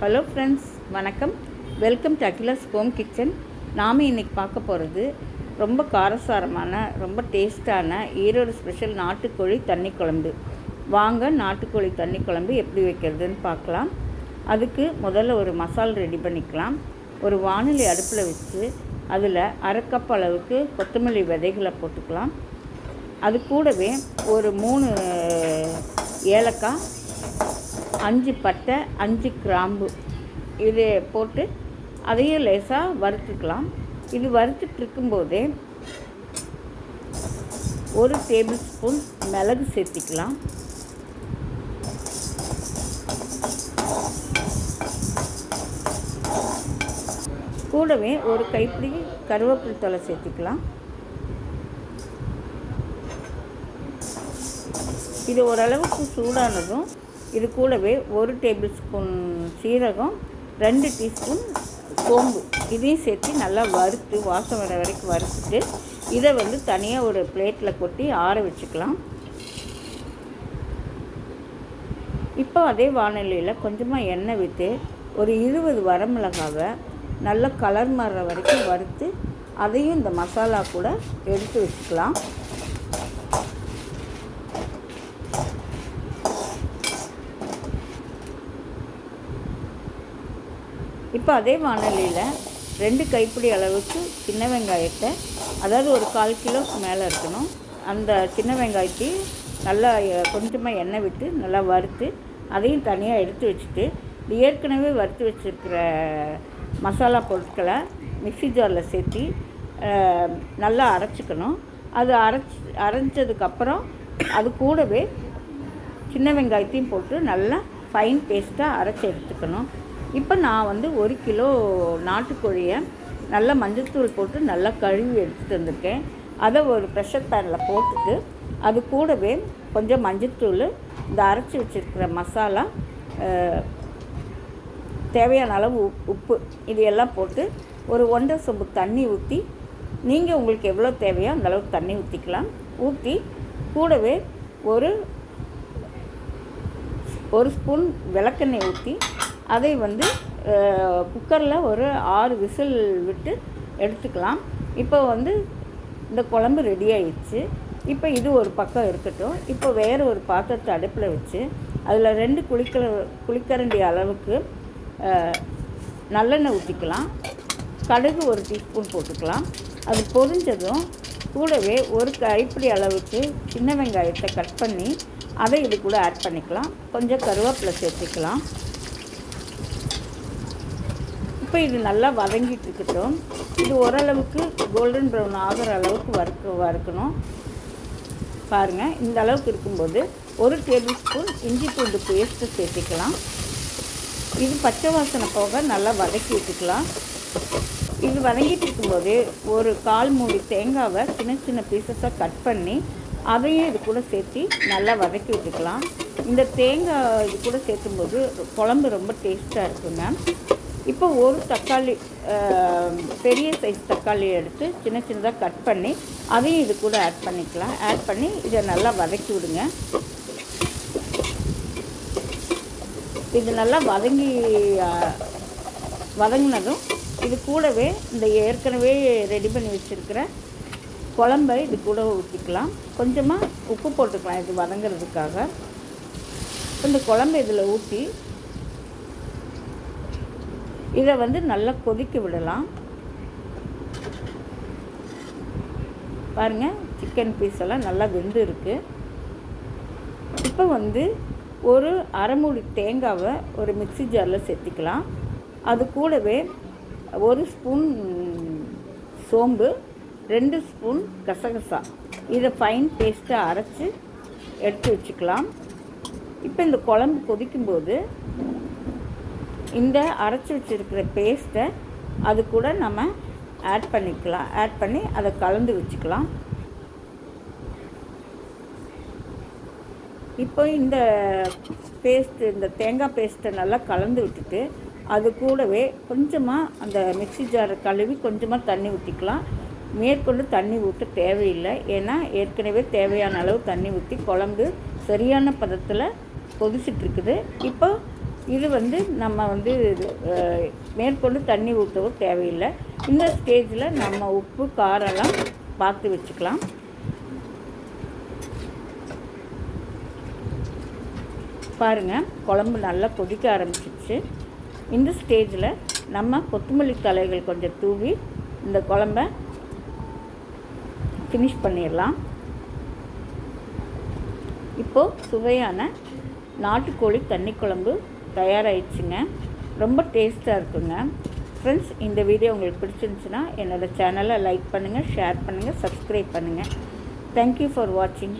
Hello friends வணக்கம். Welcome to Akila's home kitchen நாம் இன்றைக்கி பார்க்க போகிறது ரொம்ப காரசாரமான ரொம்ப டேஸ்டான ஈரோடு ஸ்பெஷல் நாட்டுக்கோழி தண்ணி குழம்பு. வாங்க நாட்டுக்கோழி தண்ணி குழம்பு எப்படி வைக்கிறதுன்னு பார்க்கலாம். அதுக்கு முதல்ல ஒரு மசால் ரெடி பண்ணிக்கலாம். ஒரு வானிலை அடுப்பில் வச்சு அதில் அரை கப் அளவுக்கு கொத்தமல்லி விதைகளை போட்டுக்கலாம். அது கூடவே ஒரு மூணு ஏலக்காய் அஞ்சு பட்டை அஞ்சு கிராம்பு. இது போட்டு அதையும் லேசாக வறுத்துக்கலாம். இது வறுத்துட்டு இருக்கும்போதே ஒரு டேபிள் ஸ்பூன் மிளகு சேர்த்திக்கலாம். கூடவே ஒரு கைப்பிடி கருவேப்பிலை தலை சேர்த்திக்கலாம். இது ஓரளவுக்கு சூடானதும் இது கூடவே ஒரு டேபிள் ஸ்பூன் சீரகம் ரெண்டு டீஸ்பூன் சோம்பு. இதையும் சேர்த்து நல்லா வறுத்து வாசம் வர வரைக்கும் வறுத்துட்டு இதை வந்து தனியாக ஒரு பிளேட்டில் கொட்டி ஆற வச்சுக்கலாம். இப்போ அதே வானிலையில் கொஞ்சமாக எண்ணெய் விட்டு ஒரு இருபது வரமிளகாவை நல்லா கலர் மாறுற வரைக்கும் வறுத்து அதையும் இந்த மசாலா கூட எடுத்து வச்சுக்கலாம். இப்போ அதே வானொலியில் ரெண்டு கைப்பிடி அளவுக்கு சின்ன வெங்காயத்தை அதாவது ஒரு கால் கிலோக்கு மேலே இருக்கணும். அந்த சின்ன வெங்காயத்தை நல்லா கொஞ்சமாக எண்ணெய் விட்டு நல்லா வறுத்து அதையும் தனியாக எடுத்து வச்சுட்டு ஏற்கனவே வறுத்து வச்சுருக்கிற மசாலா பொருட்களை மிக்சி ஜாரில் சேர்த்து நல்லா அரைச்சிக்கணும். அது அரைச்சி அரைஞ்சதுக்கப்புறம் அது கூடவே சின்ன வெங்காயத்தையும் போட்டு நல்லா ஃபைன் பேஸ்ட்டாக அரைச்சி எடுத்துக்கணும். இப்போ நான் வந்து ஒரு கிலோ நாட்டுக்கோழியை நல்லா மஞ்சள்தூள் போட்டு நல்லா கழுவி எடுத்துகிட்டு வந்திருக்கேன். அதை ஒரு ப்ரெஷர் பேனில் போட்டுட்டு அது கூடவே கொஞ்சம் மஞ்சள்தூள் இந்த அரைச்சி வச்சுருக்கிற மசாலா தேவையான அளவு உப்பு இது எல்லாம் போட்டு ஒரு ஒன்றரை சொம்பு தண்ணி ஊற்றி நீங்கள் உங்களுக்கு எவ்வளோ தேவையோ அந்த அளவுக்கு தண்ணி ஊற்றிக்கலாம் ஊற்றி கூடவே ஒரு ஒரு ஸ்பூன் விளக்கெண்ணெய் ஊற்றி அதை வந்து குக்கரில் ஒரு ஆறு விசில் விட்டு எடுத்துக்கலாம். இப்போ வந்து இந்த குழம்பு ரெடி ஆயிடுச்சு. இப்போ இது ஒரு பக்கம் இருக்கட்டும். இப்போ வேறு ஒரு பாத்திரத்தை அடுப்பில் வச்சு அதில் ரெண்டு குளிக்கிற குளிக்கரண்டி அளவுக்கு நல்லெண்ணெய் ஊற்றிக்கலாம் கடுகு ஒரு டீஸ்பூன் போட்டுக்கலாம். அது பொரிஞ்சதும் கூடவே ஒரு கைப்பிடி அளவுக்கு சின்ன வெங்காயத்தை கட் பண்ணி அதை இது கூட ஆட் பண்ணிக்கலாம். கொஞ்சம் கருவேப்பிலை சேர்த்துக்கலாம். இப்போ இது நல்லா வதங்கிட்டு இருக்கட்டும். இது ஓரளவுக்கு கோல்டன் ப்ரௌன் ஆகிற அளவுக்கு வறுக்க வறுக்கணும். பாருங்கள் இந்த அளவுக்கு இருக்கும்போது ஒரு டேபிள் ஸ்பூன் இஞ்சி பூண்டு பேஸ்ட்டு சேர்த்துக்கலாம். இது பச்சை வாசனை போக நல்லா வதக்கி விட்டுக்கலாம். இது வதங்கிட்டு இருக்கும்போது ஒரு கால் மூடி தேங்காவை சின்ன சின்ன பீசஸாக கட் பண்ணி அதையும் இது கூட சேர்த்து நல்லா வதக்கி விட்டுக்கலாம். இந்த தேங்காய் இது கூட சேர்த்தும்போது குழம்பு ரொம்ப டேஸ்ட்டாக இருக்குங்க. இப்போ ஒரு தக்காளி பெரிய சைஸ் தக்காளி எடுத்து சின்ன சின்னதாக கட் பண்ணி அதையும் இது கூட ஆட் பண்ணிக்கலாம். ஆட் பண்ணி இதை நல்லா வதக்கி விடுங்க. இது நல்லா வதங்கி வதங்கினதும் இது கூடவே இந்த ஏற்கனவே ரெடி பண்ணி வச்சுருக்கிற குழம்பை இது கூட ஊற்றிக்கலாம் கொஞ்சமாக உப்பு போட்டுக்கலாம் இது வதங்கிறதுக்காக. இந்த குழம்பு இதில் ஊற்றி இதை வந்து நல்லா கொதிக்க விடலாம். பாருங்கள் சிக்கன் பீஸ் எல்லாம் நல்லா வெந்து இருக்குது இப்போ வந்து ஒரு அரைமூடி தேங்காவை ஒரு மிக்சி ஜாரில் சேர்த்திக்கலாம். அது கூடவே ஒரு ஸ்பூன் சோம்பு ரெண்டு ஸ்பூன் கசகசா. இதை ஃபைன் பேஸ்ட்டாக அரைச்சி எடுத்து வச்சுக்கலாம். இப்போ இந்த குழம்பு கொதிக்கும்போது இந்த அரைச்சி வச்சுருக்கிற பேஸ்ட்டை அது கூட நம்ம ஆட் பண்ணிக்கலாம். ஆட் பண்ணி அதை கலந்து வச்சுக்கலாம். இப்போ இந்த பேஸ்ட்டு இந்த தேங்காய் பேஸ்ட்டை நல்லா கலந்து விட்டுட்டு அது கூடவே கொஞ்சமாக அந்த மிக்சி ஜாரை கழுவி கொஞ்சமாக தண்ணி ஊற்றிக்கலாம் மேற்கொண்டு தண்ணி ஊற்ற தேவையில்லை. ஏன்னா ஏற்கனவே தேவையான அளவு தண்ணி ஊற்றி குழம்பு சரியான பதத்தில் கொதிச்சிட்ருக்குது இப்போ இது வந்து நம்ம வந்து மேற்கொண்டு தண்ணி ஊற்றவும் தேவையில்லை. இந்த ஸ்டேஜில் நம்ம உப்பு காரெல்லாம் பார்த்து வச்சுக்கலாம். பாருங்கள் குழம்பு நல்லா கொதிக்க ஆரம்பிச்சிச்சு இந்த ஸ்டேஜில் நம்ம கொத்தமல்லி தலைகள் கொஞ்சம் தூவி இந்த குழம்ப ஃபினிஷ் பண்ணிடலாம். இப்போது சுவையான நாட்டுக்கோழி தண்ணி குழம்பு தயாராகிடுச்சுங்க ரொம்ப டேஸ்ட்டாக இருக்குங்க. ஃப்ரெண்ட்ஸ் இந்த வீடியோ உங்களுக்கு பிடிச்சிருந்துச்சுன்னா என்னோடய சேனலை லைக் பண்ணுங்கள் ஷேர் பண்ணுங்கள் சப்ஸ்கிரைப் பண்ணுங்கள் தேங்க்யூ ஃபார் வாட்சிங்